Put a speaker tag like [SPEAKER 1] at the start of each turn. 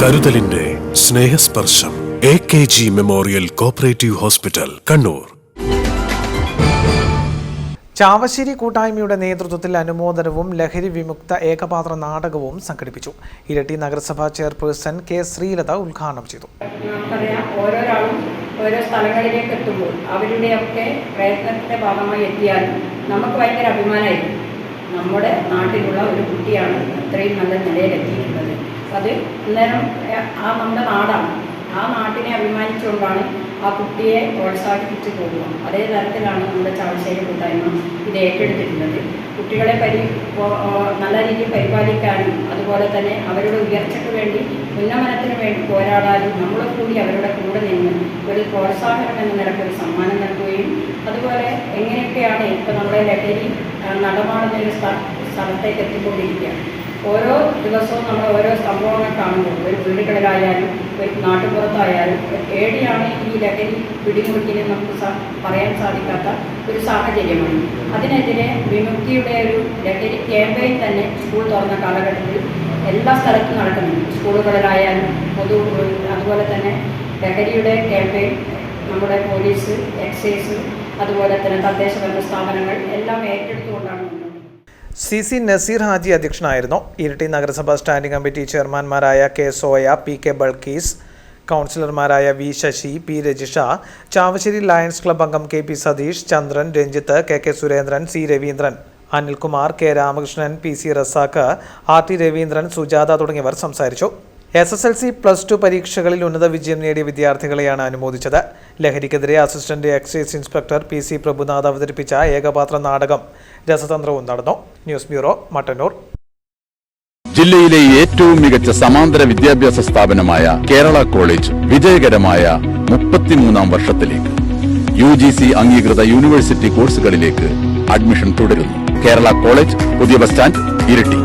[SPEAKER 1] കരുതലിന്റെ Snehasparsham A K G memorial cooperative hospital Kannur.
[SPEAKER 2] Chavassery കൂട്ടായ്മയുടെ നേതൃത്വത്തിൽ അനുമോദനവും ലഹരി വിമുക്ത ഏകപാത്ര നാടകവും സംഘടിപ്പിച്ചു. ഇരട്ടി നഗരസഭാ ചെയർപേഴ്സൺ കെ ശ്രീലത ഉദ്ഘാടനം ചെയ്തു.
[SPEAKER 3] ഓരോരാളും ഓരോ സ്ഥലങ്ങളിലേക്ക് എത്തുമ്പോൾ അവരുടെയൊക്കെ പ്രയത്നത്തിന്റെ ഭാഗമായി എത്തിയാലും നമുക്ക് ഭയങ്കര അഭിമാനമായിരിക്കും. നമ്മുടെ നാട്ടിലുള്ള ഒരു കുട്ടിയാണ് ഇത്രയും നല്ല നിലയിലെത്തിയിട്ടുള്ളത്. അത് അന്നേരം ആ നമ്മുടെ നാടാണ്. ആ നാട്ടിനെ അഭിമാനിച്ചുകൊണ്ടാണ് ആ കുട്ടിയെ പ്രോത്സാഹിപ്പിച്ചു പോകുക അതേ തരത്തിലാണ് നമ്മുടെ ചാവശ്ശേരി കൂട്ടായ്മ ഇത് ഏറ്റെടുത്തിട്ടുള്ളത്. കുട്ടികളെ പരി നല്ല രീതിയിൽ പരിപാലിക്കാനും അതുപോലെ തന്നെ അവരുടെ ഉയർച്ചയ്ക്ക് വേണ്ടി ഉന്നമനത്തിന് വേണ്ടി പോരാടാനും നമ്മൾ കൂടി അവരുടെ കൂടെ നിന്ന് ഒരു പ്രോത്സാഹനം എന്ന നിലയ്ക്ക് ഒരു സമ്മാനം നൽകുകയും അതുപോലെ എങ്ങനെയൊക്കെയാണ് ഇപ്പോൾ നമ്മുടെ ലഹരി നടമാടുന്ന ഒരു സ്ഥ- സ്ഥലത്തേക്ക് എത്തിക്കൊണ്ടിരിക്കുകയാണ് ഓരോ ദിവസവും നമ്മൾ ഓരോ സംഭവങ്ങൾ കാണുമ്പോൾ ഒരു വീടുകളിലായാലും ഒരു നാട്ടുപുറത്തായാലും ഏടിയാണ് ഈ ലഹരി പിടിമുറുക്കിനെ നമുക്ക് പറയാൻ സാധിക്കാത്ത ഒരു സാഹചര്യമാണ്. അതിനെതിരെ വിമുക്തിയുടെ ഒരു ലഹരി ക്യാമ്പയിൻ തന്നെ സ്കൂൾ തുറന്ന കാലഘട്ടത്തിൽ എല്ലാ സ്ഥലത്തും നടക്കുന്നുണ്ട്. സ്കൂളുകളിലായാലും പൊതു അതുപോലെ തന്നെ ലഹരിയുടെ ക്യാമ്പയിൻ നമ്മുടെ പോലീസ് എക്സൈസ് അതുപോലെ തന്നെ തദ്ദേശ ഭരണ സ്ഥാപനങ്ങൾ എല്ലാം ഏറ്റെടുത്തുകൊണ്ടാണ്
[SPEAKER 2] സി സി നസീർ ഹാജി അധ്യക്ഷനായിരുന്നു. ഇരട്ടി നഗരസഭാ standing committee ചെയർമാൻമാരായ K Soya P K Balkis കൗൺസിലർമാരായ V Sasi P Rajisha Chavassery lions club അംഗം K P Satheesh Chandran Ranjith K K Surendran C Raveendran Anilkumar K Ramakrishnan P C Razak R T Raveendran Sujatha തുടങ്ങിയവർ സംസാരിച്ചു. S S L C plus two പരീക്ഷകളിൽ ഉന്നത വിജയം നേടിയ വിദ്യാർത്ഥികളെയാണ് അനുമോദിച്ചത്. ലഹരിക്കെതിരെ assistant excise inspector P C Prabhunath അവതരിപ്പിച്ച ഏകപാത്ര നാടകം രസതന്ത്രവും നടന്നു. News bureau Mattannur.
[SPEAKER 4] ജില്ലയിലെ ഏറ്റവും മികച്ച സമാന്തര വിദ്യാഭ്യാസ സ്ഥാപനമായ കേരള കോളേജ് വിജയകരമായ മുപ്പത്തിമൂന്നാം വർഷത്തിലേക്ക് യു ജി സി അംഗീകൃത യൂണിവേഴ്സിറ്റി കോഴ്സുകളിലേക്ക് അഡ്മിഷൻ തുടരുന്നു. കേരള കോളേജ് പുതിയ ബസ് സ്റ്റാൻഡ് ഇരിട്ടി.